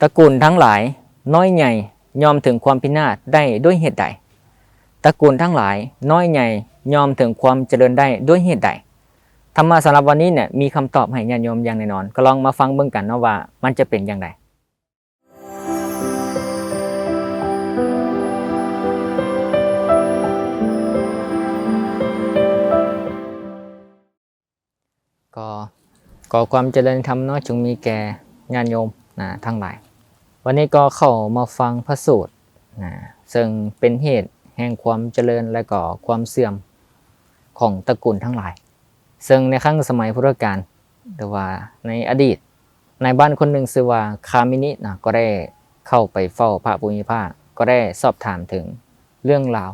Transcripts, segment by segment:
ตระกูลทั้งหลายน้อยใหญ่ยอมถึงความพินาศได้ด้วยเหตุใด ตระกูลทั้งหลายน้อยใหญ่ยอมถึงความเจริญได้ด้วยเหตุใดธรรมะสำหรับวันนี้เนี่ยมีคำตอบให้ญาติโยมอย่างแน่นอน ก็ลองมาฟังเบิ่งกันนะว่ามันจะเป็นอย่างไรก็ก่อความเจริญธรรมเนาะจงมีแก่ญาติโยม นะทั้งหลาย วันนี้ก็เข้ามาฟังพระสูตรนะซึ่งเป็นเหตุแห่งความเจริญและก็ความเสื่อมของตระกูลทั้งหลาย ซึ่งในครั้งสมัยพุทธกาลหรือว่าในอดีตในบ้านคนหนึ่งชื่อว่าคามินินะก็ได้เข้าไปเฝ้าพระปุญญภาคก็ได้สอบถามถึงเรื่องราว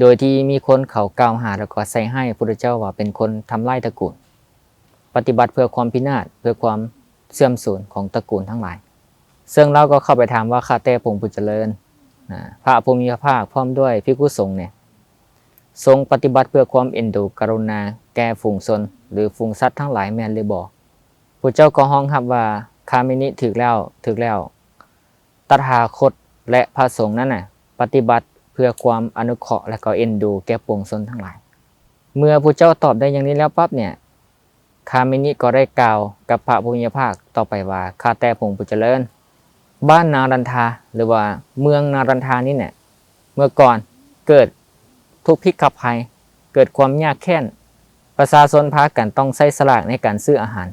โดยที่มีคนเขากล่าวหาแล้วก็ใส่ให้พระพุทธเจ้าว่าเป็นคนทำลายตระกูล ปฏิบัติเพื่อความพินาศเพื่อความ เสื่อมสูญของตระกูลทั้งหลาย ซึ่งเราก็เข้าไปถามว่าข้าแต่พงผู้เจริญนพระภูมิภาคพร้อมด้วยพิกุสงเนี่ยทรงปฏิบัติเพื่อความเอ็นดูกรุณา แก่ฝูงชนหรือฝูงสัตว์ทั้งหลายแม่นหรือบ่พระเจ้าก็ห้องครับว่าคามินิถึกแล้วถึกแล้ว ตถาคตและพระสงฆ์นั้นน่ะปฏิบัติเพื่อความอนุเคราะห์และก็เอ็นดู แก่ปวงชนทั้งหลาย เมื่อพระเจ้าตอบได้อย่างนี้แล้วปั๊บเนี่ย คามินิก็ได้กล่าวกับพระพุทธภาคต่อไปว่าข้าแต่พงผู้เจริญ บ้านนารันทาหรือว่าเมืองนารันทานี่เนี่ยเมื่อก่อนเกิดทุกพิกภัย เกิดความยากแค้นประชาชนพากันต้องใช้สลากในการซื้ออาหาร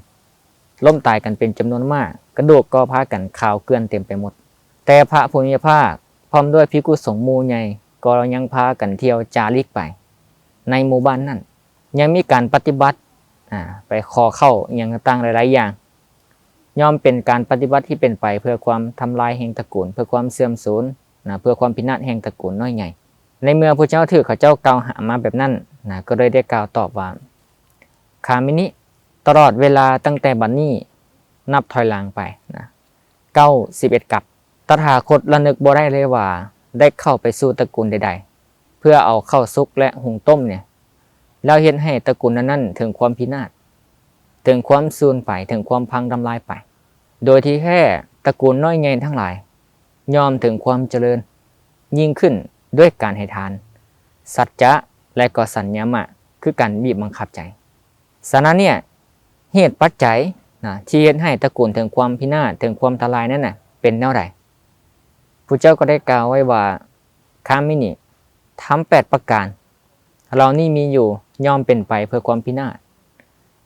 ล้มตายกันเป็นจำนวนมาก กระดูกก็พากันข่าวเกลื่อนเต็มไปหมด แต่พระพุทธภาคพร้อมด้วยพิกุสงมูใหญ่ก็ยังพากันเที่ยวจาริกไป ในหมู่บ้านนั้นยังมีการปฏิบัติ อ่าไปขอเข้าอย่างต่างหลาย ๆ อย่าง ย่อมเป็นการปฏิบัติที่เป็นไปเพื่อความทำลายแห่งตระกูล เพื่อความเสื่อมสูญนะเพื่อความพินาศแห่งตระกูลน้อยใหญ่ในเมื่อพระเจ้าถือเขาเจ้ากล่าวหามาแบบนั้นนะก็เลยได้กล่าวตอบว่าคามินิตลอดเวลาตั้งแต่บัดนนี้นับถอยหลังไปนะเก้าสิบเอ็ดกับตถาคตระนึกบ่ได้เลยว่า ได้เข้าไปสู่ตระกูลใด ๆ เพื่อเอาเข้าซุกและหุงต้มเนี่ย แล้วเห็นให้ตระกูลนั้นๆถึงความพินาศถึงความสูญไปถึงความพังทำลายไป โดยที่แค่ตระกูลน้อยใหญ่ทั้งหลาย ยอมถึงความเจริญ ยิ่งขึ้นด้วยการให้ทาน สัจจะและก็สัญญามะ คือการบีบบังคับใจฉะนั้นเนี่ยเหตุปัจจัยนะที่เห็นให้ตระกูลถึงความพินาศถึงความทลายนั่นน่ะเป็นแนวใดพระเจ้าก็ได้กล่าวไว้ว่าคามินิทำแปดประการ เรานี่มีอยู่ย่อมเป็นไปเพื่อความพินาศ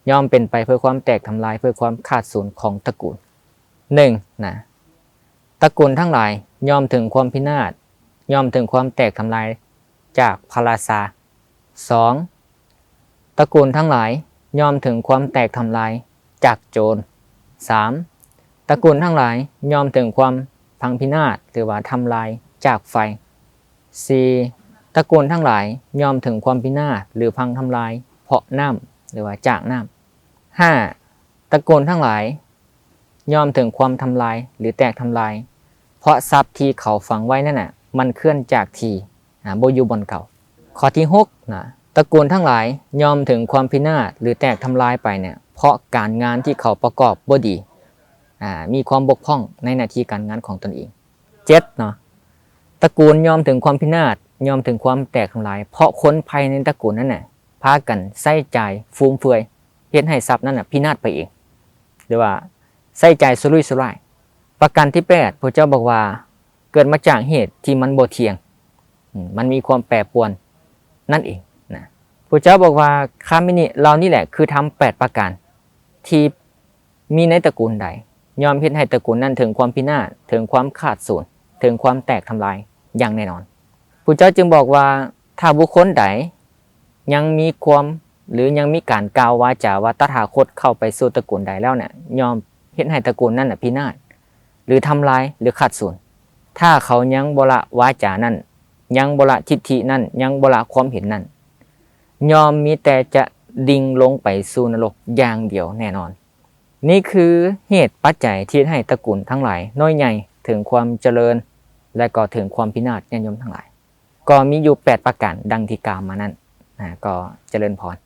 ย่อมเป็นไปเพื่อความแตกทำลายเพื่อความขาดสูญของตระกูลหนึ่งนะตระกูลทั้งหลายย่อมถึงความพินาศย่อมถึงความแตกทำลายจากพระราชาสองตระกูลทั้งหลายย่อมถึงความแตกทำลายจากโจรสามตระกูลทั้งหลายย่อมถึงความพังพินาศหรือว่าทำลายจากไฟสี่ ตระกูลทั้งหลายยอมถึงความพินาศหรือพังทำลาย เพราะน้ำหรือว่าจากน้ำห้าตระกูลทั้งหลาย ยอมถึงความทำลายหรือแตกทำลาย เพราะทรัพย์ที่เขาฝังไว้นั่นน่ะมันเคลื่อนจากทีนะโบยูบนเก่า ข้อที่หกนะตระกูลทั้งหลายยอมถึงความพินาศหรือแตกทำลายไปเนี่ยเพราะการงานที่เขาประกอบบ่ดีอ่ามีความบกพร่องในหน้าที่การงานของตนเองเจ็ดเนาะ ตระกูลยอมถึงความพินาศยอมถึงความแตกทำลาย เพราะคนภายในตระกูลนั้นน่ะพากันใส่ใจฟูมเฟือยเฮ็ดให้ทรัพย์นั้นน่ะพินาศไปเองหรือว่าใส่ใจสุรุ่ยสุร่ายประการที่แปดพระเจ้าบอกว่า เกิดมาจากเหตุที่มันโบเทียง มันมีความแปรปรวนนั่นเองนะพระเจ้าบอกว่าคามินิเรานี่แหละคือทำแปดประการที่มีในตระกูลใด ยอมเฮ็ดให้ตระกูลนั้นถึงความพินาศถึงความขาดสูญถึงความแตกทำลาย อย่างแน่นอนพระเจ้าจึงบอกว่าถ้าบุคคลใดยังมีความหรือยังมีการกล่าววาจาว่าตถาคตเข้าไปสู่ตระกูลใดแล้วเนี่ยยอมเห็นให้ตระกูลนั้นน่ะพินาศหรือทำลายหรือขาดสูญถ้าเขายังบละวาจานั้น ยังบละทิฏฐินั้น ยังบละความเห็นนั้น ยอมมีแต่จะดิ่งลงไปสู่นรกอย่างเดียวแน่นอน นี่คือเหตุปัจจัยที่ให้ตระกูลทั้งหลายน้อยใหญ่ถึงความเจริญ และก็ถึงความพินาศญาติโยมทั้งหลาย ก็มีอยู่ 8 ประการดังที่กล่าวมานั้นนะก็เจริญพร